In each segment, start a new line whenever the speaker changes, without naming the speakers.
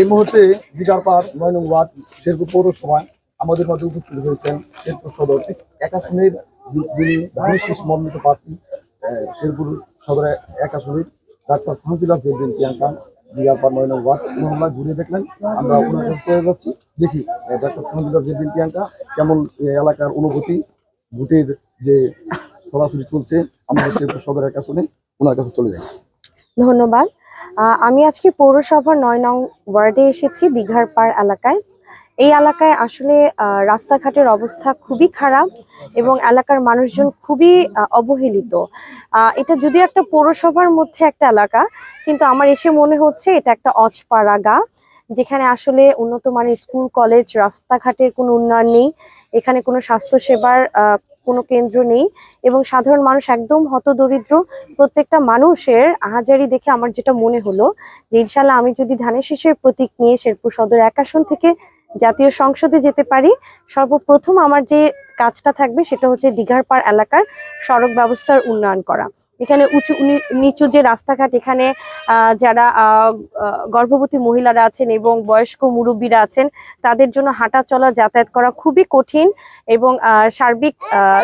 এই মুহূর্তে বিকারপাড় নয় নং ওয়ার্ড, শেরপুর পৌরসভায় আমাদের মাঝে উপস্থিত হয়েছেন শেরপুর সদর এক আসনের যিনি ধানের মনোনীত প্রার্থী শেরপুর সদর এক আসনের ডাক্তার শান্তিলাল দেবদিন প্রিয়াঙ্কা বিকারপাড় নয় নং ওয়ার্ড মহল্লা ঘুরে দেখলেন। আমরা ওনার কাছে চলে যাচ্ছি। দেখি ডাক্তার শান্তিলাল দেবদিন প্রিয়াঙ্কা কেমন এলাকার অনুভূতি, ভোটের যে সরাসরি চলছে আমাদের শেরপুর সদর এক আসনে ওনার কাছে চলে যাই।
ধন্যবাদ। আমি আজকে পৌরসভার নয় নং ওয়ার্ডে এসেছি, দীঘার পাড় এলাকায়। এই এলাকায় আসলে রাস্তাঘাটের অবস্থা খুবই খারাপ এবং এলাকার মানুষজন খুবই অবহেলিত। এটা যদিও একটা পৌরসভার মধ্যে একটা এলাকা, কিন্তু আমার এসে মনে হচ্ছে এটা একটা অজপাড়া গা, যেখানে আসলে উন্নত মানের স্কুল, কলেজ, রাস্তাঘাটের কোনো উন্নয়ন নেই। এখানে কোনো স্বাস্থ্যসেবার কোনো কেন্দ্র নেই এবং সাধারণ মানুষ একদম হতদরিদ্র। প্রত্যেকটা মানুষের আহাজারি দেখে আমার যেটা মনে হলো যে, ইনশাল্লাহ আমি যদি ধানের শীষের প্রতীক নিয়ে শেরপুর সদর এক থেকে জাতীয় সংসদে যেতে পারি। সর্বপ্রথম আমার যে কাজটা থাকবে সেটা হচ্ছে দিঘারপাড় এলাকার সড়ক ব্যবস্থার উন্নয়ন করা। এখানে উঁচু নিচু যে রাস্তাঘাট, এখানে যারা গর্ভবতী মহিলারা আছেন এবং বয়স্ক মুরব্বীরা আছেন, তাদের জন্য হাঁটা চলা যাতায়াত করা খুবই কঠিন এবং সার্বিক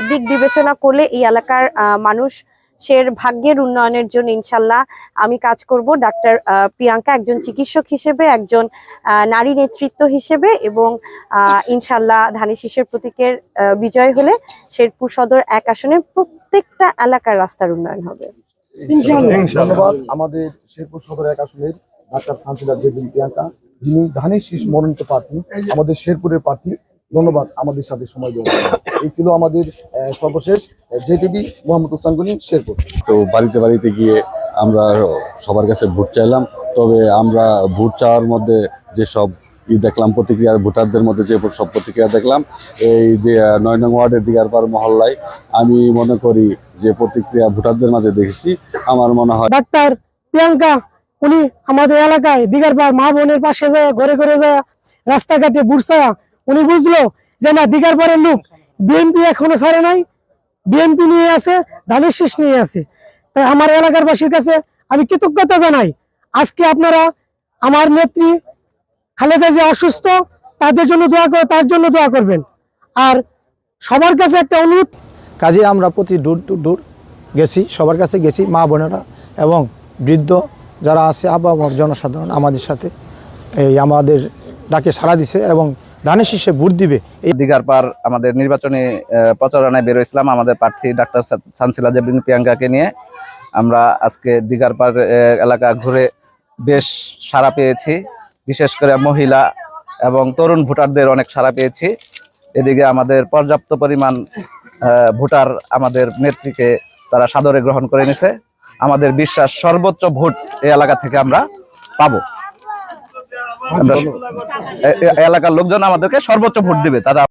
দিক বিবেচনা করলে এই এলাকার মানুষ সের ভাগ্যের উন্নয়নের জন্য ইনশাল্লাহ আমি কাজ করব। ডাক্তার আহ, প্রিয়াঙ্কা একজন চিকিৎসক হিসেবে একজন আহ, নারী নেতৃত্ব হিসেবে এবং আহ, ইনশাল্লাহ ধানের শীষের প্রতীকের আহ, বিজয় হলে শেরপুর সদর এক আসনের প্রত্যেকটা এলাকার রাস্তার উন্নয়ন হবে।
ধন্যবাদ। আমাদের শেরপুর সদর এক আসনের ডাক্তার শান্তিলাল দেবী প্রিয়াঙ্কা যিনি ধানের শীষ মনোনীত প্রার্থী আমাদের শেরপুরের প্রার্থী। ধন্যবাদ। আমাদের সাথে সময় দেওয়ার জন্য। এই ছিল আমাদের সর্বশেষ জে টিভি মোহাম্মদ হোসেন গনি শেরপুর।
তো বাড়িতে বাড়িতে গিয়ে আমরা সবার কাছে ভোট চাইলাম। তবে আমরা ভোট চাওয়ার মধ্যে যেসব ই দেখলাম প্রতিক্রিয়া ভোটারদের মধ্যে যে সব প্রতিক্রিয়া দেখলাম এই যে নয় নং ওয়ার্ডের দিগারপাড় মহল্লায় আমি মনে করি যে প্রতিক্রিয়া ভোটারদের মাঝে দেখেছি। আমার মনে হয়
ডাক্তার প্রিয়াঙ্কা উনি আমাদের এলাকায় দিঘার পাড় মা বোনের পাশে যায় ঘরে ঘরে যায় রাস্তাঘাটে বুড়ছা উনি বুঝলো যে না দিঘার পাড়ের লোক বিএনপি এখনও ছাড়ে নাই। বিএনপি নিয়ে আছে, ধানের শীষ নিয়ে আছে। তাই আমার এলাকার বাসীর কাছে আমি কৃতজ্ঞতা জানাই। আজকে আপনারা আমার নেত্রী খালেদা যে অসুস্থ, তাদের জন্য দোয়া তার জন্য দোয়া করবেন। আর সবার কাছে একটা অনুরোধ,
কাজে আমরা প্রতি দূর দূর গেছি, সবার কাছে গেছি, মা বোনেরা এবং বৃদ্ধ যারা আছে আবহাওয়ার জনসাধারণ আমাদের সাথে, এই আমাদের ডাকে সাড়া দিছে এবং ধানের শীর্ষে ভোট দিবে। এই
দিঘার পার আমাদের নির্বাচনী প্রচারণায় বেরোইছিলাম আমাদের প্রার্থী ডাক্তার সানসিলা জেবিন প্রিয়াঙ্কাকে নিয়ে। আমরা আজকে দিঘার পার এলাকা ঘুরে বেশ সাড়া পেয়েছি। বিশেষ করে মহিলা এবং তরুণ ভোটারদের অনেক সাড়া পেয়েছি। এদিকে আমাদের পর্যাপ্ত পরিমাণ ভোটার আমাদের নেত্রীকে তারা সাদরে গ্রহণ করে নিছে। আমাদের বিশ্বাস সর্বোচ্চ ভোট এই এলাকা থেকে আমরা পাবো। এলাকার লোকজন আমাদেরকে সর্বোচ্চ ভোট দেবে তারা